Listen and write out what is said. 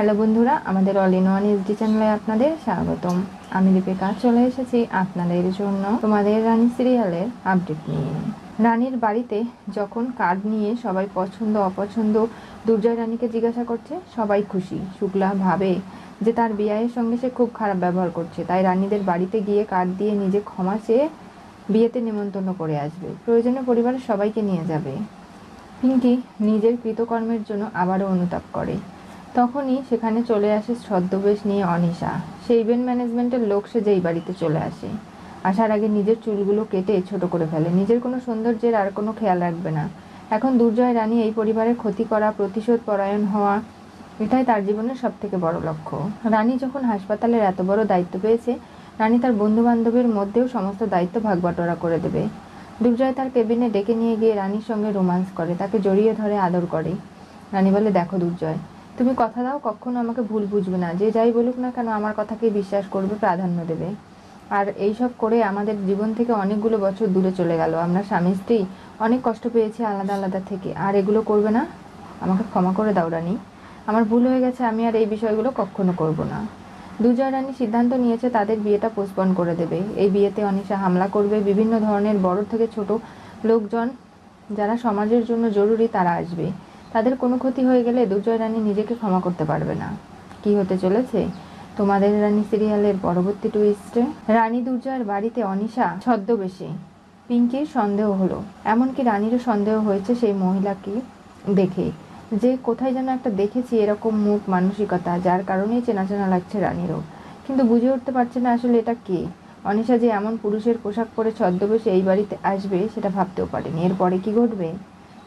Hello বন্ধুরা, আমাদের all in one SD চ্যানেলে আপনাদের স্বাগতম। আমি দীপিকা, চলে এসেছি আপনাদের জন্য তোমাদের রানী সিরিয়ালের আপডেট নিয়ে। রানীর বাড়িতে যখন কার্ড নিয়ে সবাই পছন্দ, অপছন্দ, দুর্জয় রানীকে জিজ্ঞাসা করছে, সবাই খুশি, শুক্লা ভাবে যে তার বিয়ের সঙ্গে সে খুব খারাপ ব্যবহার করছে। তাই রানীদের বাড়িতে গিয়ে কার্ড দিয়ে নিজে ক্ষমা চেয়ে বিয়েতে নিমন্ত্রণ করে আসবে। প্রয়োজনে পরিবারের সবাইকে নিয়ে যাবে। পিঙ্কি নিজের কৃতকর্মের জন্য আবারও অনুতাপ করে। তখনই সেখানে চলে আসে ছদ্মবেশ নিয়ে অনিশা। সে ইভেন্ট ম্যানেজমেন্টের লোক সে যেই বাড়িতে চলে আসে। আসার আগে নিজের চুলগুলো কেটে ছোট করে ফেলে। নিজের কোনো সৌন্দর্যের আর কোনো খেয়াল রাখবে না। এখন দুর্জয় রানী এই পরিবারের ক্ষতি করা, প্রতিশোধ পরায়ণ হওয়া, এটাই তার জীবনের সব থেকে বড় লক্ষ্য। রানী যখন হাসপাতালের এত বড় দায়িত্ব পেয়েছে, রানী তার বন্ধু বান্ধবের মধ্যেও সমস্ত দায়িত্ব ভাগবাটোয়ারা করে দেবে। দুর্জয় তার কেবিনে ডেকে নিয়ে গিয়ে রানীর সঙ্গে রোমান্স করে, তাকে জড়িয়ে ধরে আদর করে। রানী বলে, দেখো দুর্জয় তুমি কথা দাও, কখনো আমাকে ভুল বুঝবে না। যে যাই বলুক না কেন, আমার কথাকে বিশ্বাস করবে, প্রাধান্য দেবে। আর এই সব করে আমাদের জীবন থেকে অনেকগুলো বছর দূরে চলে গেল। আমরা স্বামী, স্ত্রী অনেক কষ্ট পেয়েছি আলাদা আলাদা থেকে। আর এগুলো করবে না? আমাকে ক্ষমা করে দাও, রানী। আমার ভুল হয়ে গেছে, আমি আর এই বিষয়গুলো কখনো করব না। দুজয় রানী সিদ্ধান্ত নিয়েছে, তাদের বিয়েটা পোস্টপন করে দেবে। এই বিয়েতে অনিশা হামলা করবে। বিভিন্ন ধরনের বড় থেকে ছোট লোকজন, যারা সমাজের জন্য জরুরি, তারা আসবে। তাদের কোনো ক্ষতি হয়ে গেলে দুজয় রানী নিজেকে ক্ষমা করতে পারবে না। কি হতে চলেছে? তোমাদের রানী সিরিয়ালের পরবর্তী টুইস্টে রানী দুর্জয়ের বাড়িতে অনিশা ছদ্মবেশে। পিঙ্কির সন্দেহ হলো। এমনকি রানীরও সন্দেহ হয়েছে সেই মহিলাকে দেখে। যে কোথায় যেন একটা দেখেছি এরকম মুখ মানসিকতা, যার কারণেই চেনা চেনা লাগছে রানীরও। কিন্তু বুঝে উঠতে পারছে না আসলে এটা কে? অনিশা যে এমন পুরুষের পোশাক পরে ছদ্মবেশে এই বাড়িতে আসবে, সেটা ভাবতেও পারেনি। এরপরে কি ঘটবে?